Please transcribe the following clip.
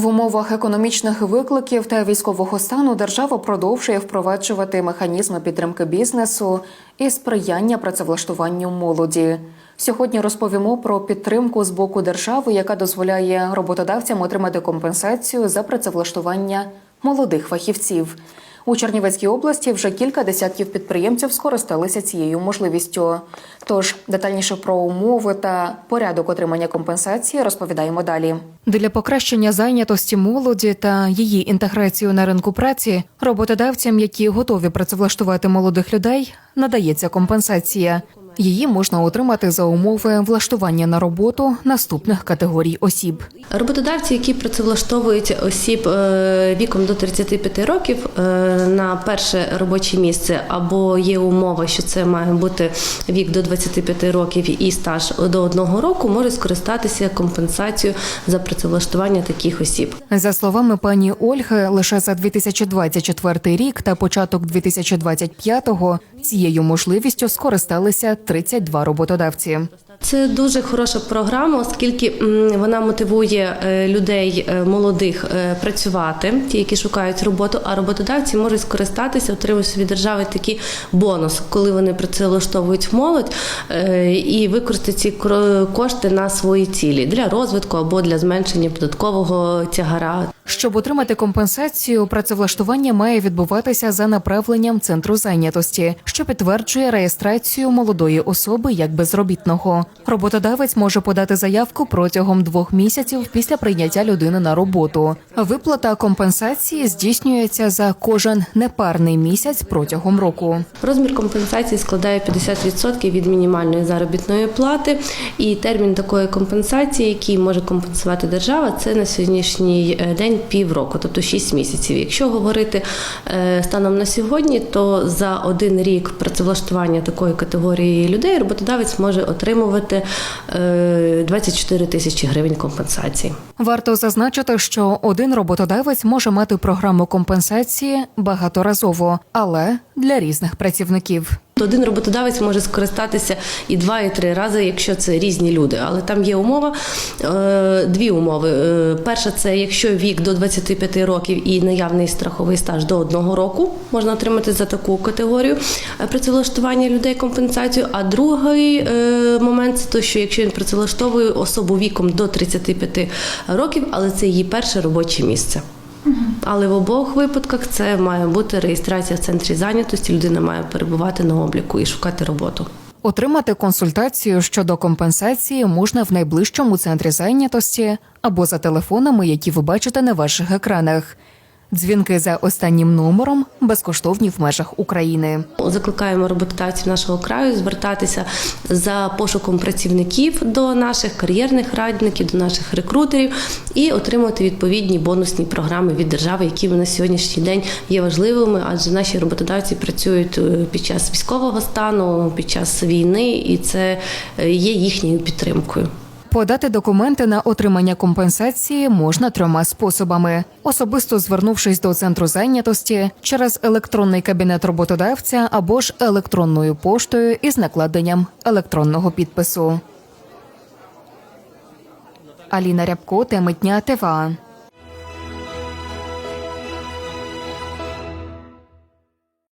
В умовах економічних викликів та військового стану держава продовжує впроваджувати механізми підтримки бізнесу і сприяння працевлаштуванню молоді. Сьогодні розповімо про підтримку з боку держави, яка дозволяє роботодавцям отримати компенсацію за працевлаштування молодих фахівців. У Чернівецькій області вже кілька десятків підприємців скористалися цією можливістю. Тож детальніше про умови та порядок отримання компенсації розповідаємо далі. Для покращення зайнятості молоді та її інтеграцію на ринку праці роботодавцям, які готові працевлаштувати молодих людей, надається компенсація. Її можна отримати за умови влаштування на роботу наступних категорій осіб. Роботодавці, які працевлаштовують осіб е, віком до 35 років е, на перше робоче місце, або є умова, що це має бути вік до 25 років і стаж до одного року, можуть скористатися компенсацією за працевлаштування таких осіб. За словами пані Ольги, лише за 2024 рік та початок 2025-го цією можливістю скористалися 32 роботодавці. Це дуже хороша програма, оскільки вона мотивує е, людей е, молодих е, працювати, ті, які шукають роботу, а роботодавці можуть скористатися, отримуючи від держави такий бонус, коли вони працевлаштовують молодь і використати ці кошти на свої цілі для розвитку або для зменшення податкового тягара. Щоб отримати компенсацію, працевлаштування має відбуватися за направленням центру зайнятості, що підтверджує реєстрацію молодої особи як безробітного. Роботодавець може подати заявку протягом двох місяців після прийняття людини на роботу. Виплата компенсації здійснюється за кожен непарний місяць протягом року. Розмір компенсації складає 50% від мінімальної заробітної плати, і термін такої компенсації, який може компенсувати держава, це на сьогоднішній е, день півроку, тобто 6 місяців. Якщо говорити е, станом на сьогодні, то за один рік працевлаштування такої категорії людей роботодавець може отримувати е, 24 тисячі гривень компенсації. Варто зазначити, що один роботодавець може мати програму компенсації багаторазово, але для різних працівників. То один роботодавець може скористатися і два, і три рази, якщо це різні люди. Але там є умова, е, дві умови. Е, Перша це якщо вік до 25 років і наявний страховий стаж до одного року, можна отримати за таку категорію е, працевлаштування людей компенсацію. А другий момент це то, що якщо він працевлаштовує особу віком до 35 років, але це її перше робоче місце. Але в обох випадках це має бути реєстрація в центрі зайнятості. Людина має перебувати на обліку і шукати роботу. Отримати консультацію щодо компенсації можна в найближчому центрі зайнятості або за телефонами, які ви бачите на ваших екранах. Дзвінки за останнім номером безкоштовні в межах України. Закликаємо роботодавців нашого краю звертатися за пошуком працівників до наших кар'єрних радників, до наших рекрутерів і отримати відповідні бонусні програми від держави, які на сьогоднішній день є важливими, адже наші роботодавці працюють е, під час військового стану, під час війни, і це е, є їхньою підтримкою. Подати документи на отримання компенсації можна трьома способами: особисто звернувшись до центру зайнятості через електронний кабінет роботодавця або ж електронною поштою із накладенням електронного підпису. Аліна Рябко, теми дня ТВА.